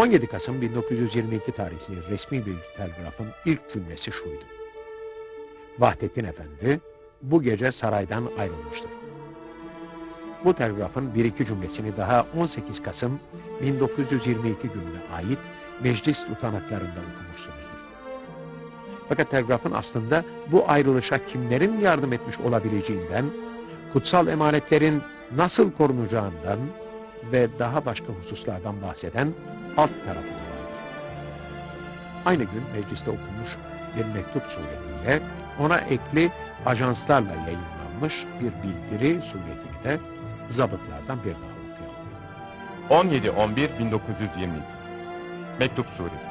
17 Kasım 1922 tarihli resmi bir telgrafın ilk cümlesi şuydu. Vahdettin Efendi bu gece saraydan ayrılmıştır. Bu telgrafın bir iki cümlesini daha 18 Kasım 1922 gününe ait meclis tutanaklarında okumuşsunuzdur. Fakat telgrafın aslında bu ayrılışa kimlerin yardım etmiş olabileceğinden, kutsal emanetlerin nasıl korunacağından ve daha başka hususlardan bahseden alt tarafı vardır. Aynı gün mecliste okunmuş bir mektup suretiyle ona ekli ajanslarla yayınlanmış bir bildiri suretiyle zabıtlardan bir daha okuyalım. 17-11-1922 Mektup sureti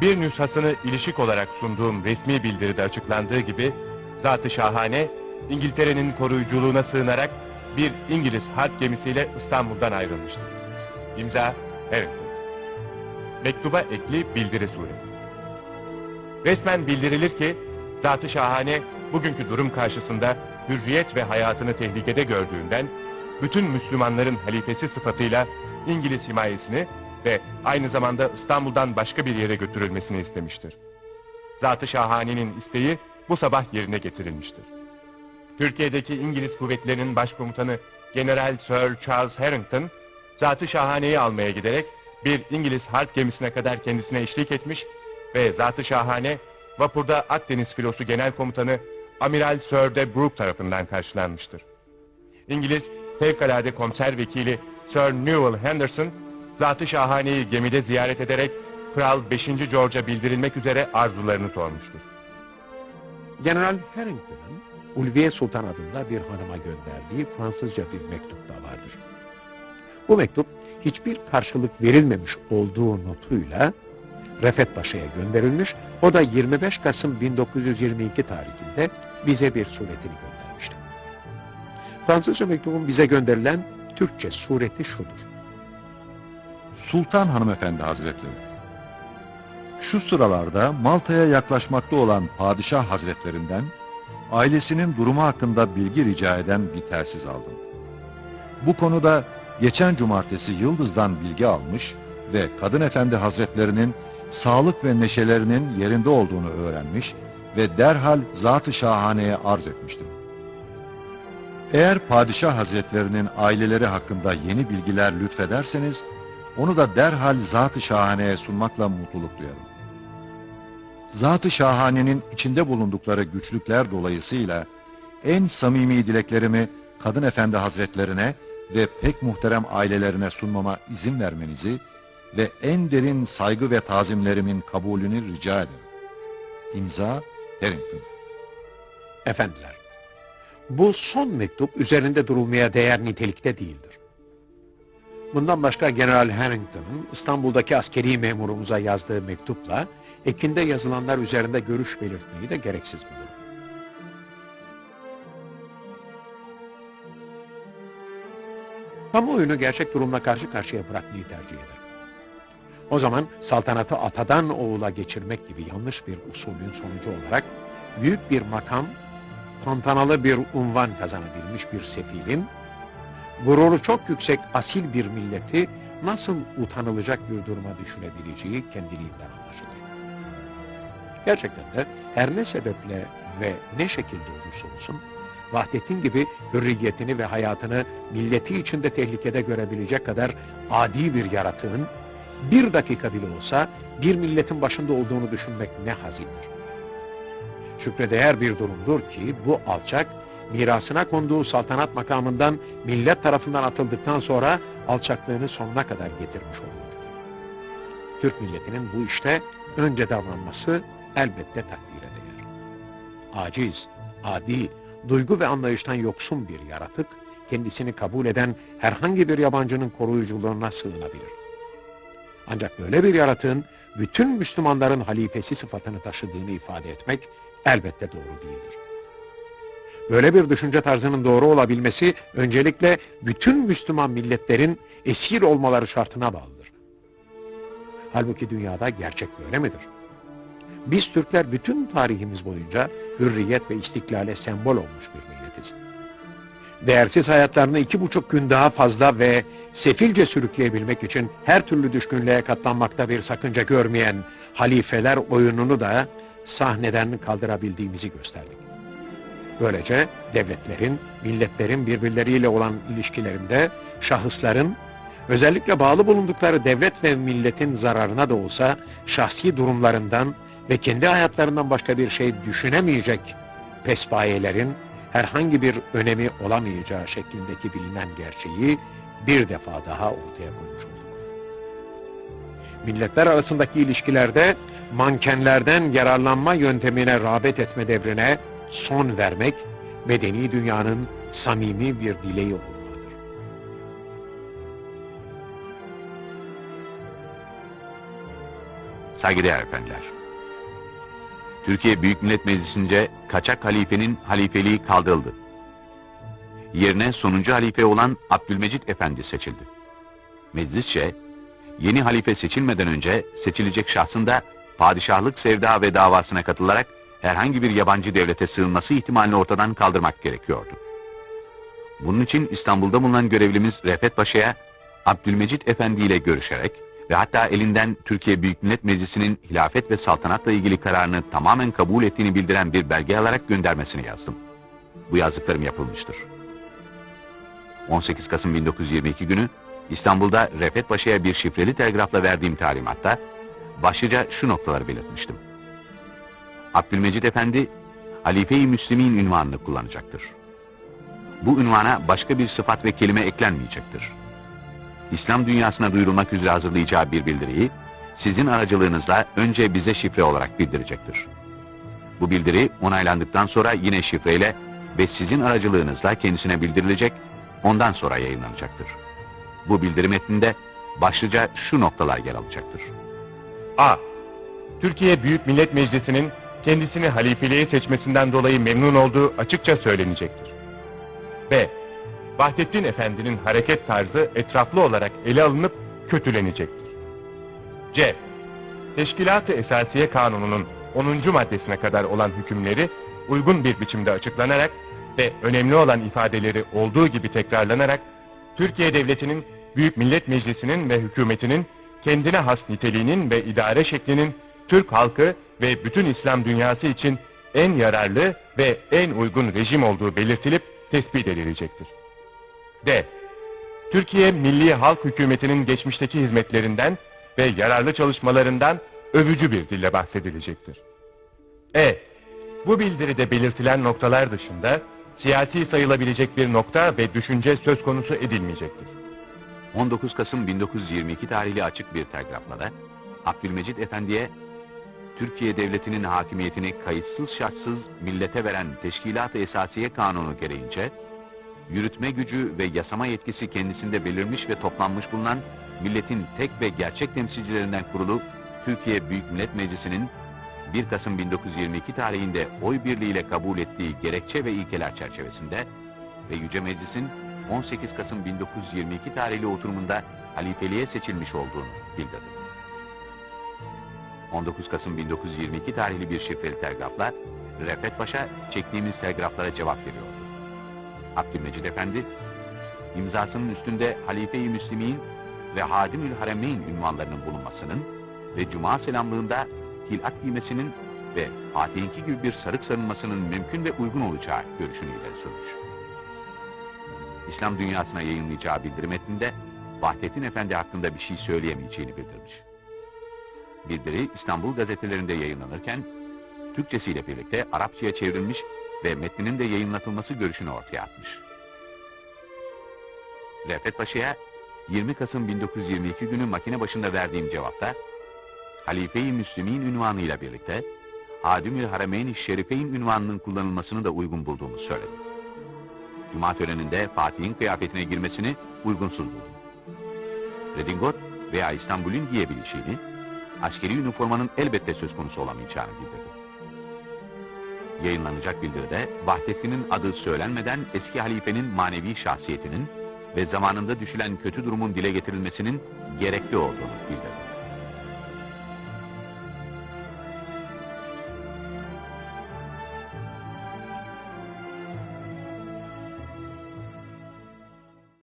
Bir nüshasını ilişik olarak sunduğum resmi bildiride açıklandığı gibi Zat-ı Şahane İngiltere'nin koruyuculuğuna sığınarak bir İngiliz harp gemisiyle İstanbul'dan ayrılmıştır. İmza Harrington. Mektuba ekli bildiri sureti. Resmen bildirilir ki Zat-ı Şahane bugünkü durum karşısında hürriyet ve hayatını tehlikede gördüğünden bütün Müslümanların halifesi sıfatıyla İngiliz himayesini ve aynı zamanda İstanbul'dan başka bir yere götürülmesini istemiştir. Zat-ı Şahane'nin isteği bu sabah yerine getirilmiştir. Türkiye'deki İngiliz kuvvetlerinin başkomutanı General Sir Charles Harrington, Zat-ı Şahane'yi almaya giderek bir İngiliz harp gemisine kadar kendisine eşlik etmiş ve Zat-ı Şahane vapurda Akdeniz Filosu Genel Komutanı Amiral Sir de Brooke tarafından karşılanmıştır. İngiliz fevkalade komiser vekili Sir Newell Henderson, Zat-ı Şahane'yi gemide ziyaret ederek Kral 5. George'a bildirilmek üzere arzularını sormuştur. General Harrington'ın Ulviye Sultan adında bir hanıma gönderdiği Fransızca bir mektup da vardır. Bu mektup hiçbir karşılık verilmemiş olduğu notuyla Refet Paşa'ya gönderilmiş, o da 25 Kasım 1922 tarihinde bize bir suretini göndermişti. Fransızca mektubun bize gönderilen Türkçe sureti şudur. Sultan Hanımefendi Hazretleri. Şu sıralarda Malta'ya yaklaşmakta olan Padişah Hazretlerinden ailesinin durumu hakkında bilgi rica eden bir telsiz aldım. Bu konuda geçen cumartesi Yıldız'dan bilgi almış ve Kadın Efendi Hazretlerinin sağlık ve neşelerinin yerinde olduğunu öğrenmiş ve derhal Zat-ı Şahane'ye arz etmiştim. Eğer Padişah Hazretlerinin aileleri hakkında yeni bilgiler lütfederseniz, onu da derhal Zat-ı Şahane'ye sunmakla mutluluk duyarım. Zat-ı Şahane'nin içinde bulundukları güçlükler dolayısıyla en samimi dileklerimi Kadın Efendi Hazretlerine ve pek muhterem ailelerine sunmama izin vermenizi ve en derin saygı ve tazimlerimin kabulünü rica ederim. İmza Harrington. Efendiler, bu son mektup üzerinde durulmaya değer nitelikte değildir. Bundan başka General Harrington'ın İstanbul'daki askeri memurumuza yazdığı mektupla ekinde yazılanlar üzerinde görüş belirtmeyi de gereksiz bulurum. Kamuoyunu gerçek durumla karşı karşıya bırakmayı tercih eder. O zaman saltanatı atadan oğula geçirmek gibi yanlış bir usulün sonucu olarak büyük bir makam, tantanalı bir unvan kazanabilmiş bir sefilin, gururu çok yüksek asil bir milleti nasıl utanılacak bir duruma düşürebileceği kendiliğinden anlaşılır. Gerçekten de her ne sebeple ve ne şekilde olursa olsun, Vahdettin gibi hürriyetini ve hayatını milleti içinde tehlikede görebilecek kadar adi bir yaratığın, bir dakika bile olsa bir milletin başında olduğunu düşünmek ne hazindir. Şükredeğer bir durumdur ki bu alçak, mirasına konduğu saltanat makamından millet tarafından atıldıktan sonra alçaklığını sonuna kadar getirmiş olur. Türk milletinin bu işte önce davranması elbette takdire değer. Aciz, adi, duygu ve anlayıştan yoksun bir yaratık, kendisini kabul eden herhangi bir yabancının koruyuculuğuna sığınabilir. Ancak böyle bir yaratığın bütün Müslümanların halifesi sıfatını taşıdığını ifade etmek elbette doğru değildir. Böyle bir düşünce tarzının doğru olabilmesi öncelikle bütün Müslüman milletlerin esir olmaları şartına bağlıdır. Halbuki dünyada gerçek böyle midir? Biz Türkler bütün tarihimiz boyunca hürriyet ve istiklale sembol olmuş bir milletiz. değersiz hayatlarını iki buçuk gün daha fazla ve sefilce sürükleyebilmek için her türlü düşkünlüğe katlanmakta bir sakınca görmeyen halifeler oyununu da sahneden kaldırabildiğimizi gösterdik. Böylece devletlerin, milletlerin birbirleriyle olan ilişkilerinde şahısların özellikle bağlı bulundukları devlet ve milletin zararına da olsa şahsi durumlarından ve kendi hayatlarından başka bir şey düşünemeyecek pesbayelerin herhangi bir önemi olamayacağı şeklindeki bilinen gerçeği bir defa daha ortaya koymuş olduk. Milletler arasındaki ilişkilerde mankenlerden yararlanma yöntemine rağbet etme devrine son vermek medeni dünyanın samimi bir dileği olmalıdır. Saygıdeğer efendiler. Türkiye Büyük Millet Meclisi'nce kaçak halifenin halifeliği kaldırıldı. Yerine sonuncu halife olan Abdülmecit Efendi seçildi. Meclisçe, yeni halife seçilmeden önce seçilecek şahsın da padişahlık sevda ve davasına katılarak herhangi bir yabancı devlete sığınması ihtimalini ortadan kaldırmak gerekiyordu. Bunun için İstanbul'da bulunan görevlimiz Refet Paşa'ya Abdülmecit Efendi ile görüşerek ve hatta elinden Türkiye Büyük Millet Meclisi'nin hilafet ve saltanatla ilgili kararını tamamen kabul ettiğini bildiren bir belge alarak göndermesini yazdım. Bu yazdıklarım yapılmıştır. 18 Kasım 1922 günü İstanbul'da Refet Paşa'ya bir şifreli telgrafla verdiğim talimatta başlıca şu noktaları belirtmiştim. Abdülmecid Efendi, Halife-i Müslim'in ünvanını kullanacaktır. Bu ünvana başka bir sıfat ve kelime eklenmeyecektir. İslam dünyasına duyurulmak üzere hazırlayacağı bir bildiriyi sizin aracılığınızla önce bize şifre olarak bildirecektir. Bu bildiri onaylandıktan sonra yine şifreyle ve sizin aracılığınızla kendisine bildirilecek, ondan sonra yayınlanacaktır. Bu bildiri metninde başlıca şu noktalar yer alacaktır. A. Türkiye Büyük Millet Meclisi'nin kendisini halifeliğe seçmesinden dolayı memnun olduğu açıkça söylenecektir. B. Vahdettin Efendi'nin hareket tarzı etraflı olarak ele alınıp kötülenecektir. C. Teşkilat-ı Esasiye Kanunu'nun 10. maddesine kadar olan hükümleri uygun bir biçimde açıklanarak ve önemli olan ifadeleri olduğu gibi tekrarlanarak Türkiye Devleti'nin Büyük Millet Meclisi'nin ve hükümetinin kendine has niteliğinin ve idare şeklinin Türk halkı ve bütün İslam dünyası için en yararlı ve en uygun rejim olduğu belirtilip tespit edilecektir. D. Türkiye Milli Halk Hükümeti'nin geçmişteki hizmetlerinden ve yararlı çalışmalarından övücü bir dille bahsedilecektir. E. Bu bildiride belirtilen noktalar dışında siyasi sayılabilecek bir nokta ve düşünce söz konusu edilmeyecektir. 19 Kasım 1922 tarihli açık bir telgrafla Abdülmecit Efendi'ye Türkiye Devleti'nin hakimiyetini kayıtsız şartsız millete veren Teşkilat-ı Esasiye Kanunu gereğince yürütme gücü ve yasama yetkisi kendisinde belirmiş ve toplanmış bulunan milletin tek ve gerçek temsilcilerinden kurulu Türkiye Büyük Millet Meclisi'nin 1 Kasım 1922 tarihinde oy birliğiyle kabul ettiği gerekçe ve ilkeler çerçevesinde ve Yüce Meclis'in 18 Kasım 1922 tarihli oturumunda halifeliğe seçilmiş olduğunu bildirdi. 19 Kasım 1922 tarihli bir şifreli telgrafla Refet Paşa çektiğimiz telgraflara cevap veriyordu. Abdülmecid Efendi, imzasının üstünde Halife-i Müslimin ve Hadimül Haremeyn ünvanlarının bulunmasının ve Cuma selamlığında hilat giymesinin ve Fatih'inki gibi bir sarık sarılmasının mümkün ve uygun olacağı görüşünü ileri sürmüş. İslam dünyasına yayınlayacağı bildirim metninde Vahdettin Efendi hakkında bir şey söyleyemeyeceğini bildirmiş. Bildiri İstanbul gazetelerinde yayınlanırken Türkçesiyle birlikte Arapçaya çevrilmiş ve metninin de yayınlatılması görüşünü ortaya atmış. Refet Paşa'ya 20 Kasım 1922 günü makine başında verdiğim cevapta Halife-i Müslümin ünvanıyla birlikte Hadimül Harameyn-i Şerifeyn ünvanının kullanılmasını da uygun bulduğumu söyledim. Cuma töreninde Fatih'in kıyafetine girmesini uygunsuz buldum. Redingot veya İstanbul'un giyebilişini, askeri üniformanın elbette söz konusu olamayacağını bildirdim. Yayınlanacak bildiride Vahdettin'in adı söylenmeden eski halifenin manevi şahsiyetinin ve zamanında düşülen kötü durumun dile getirilmesinin gerekli olduğunu bildirdim.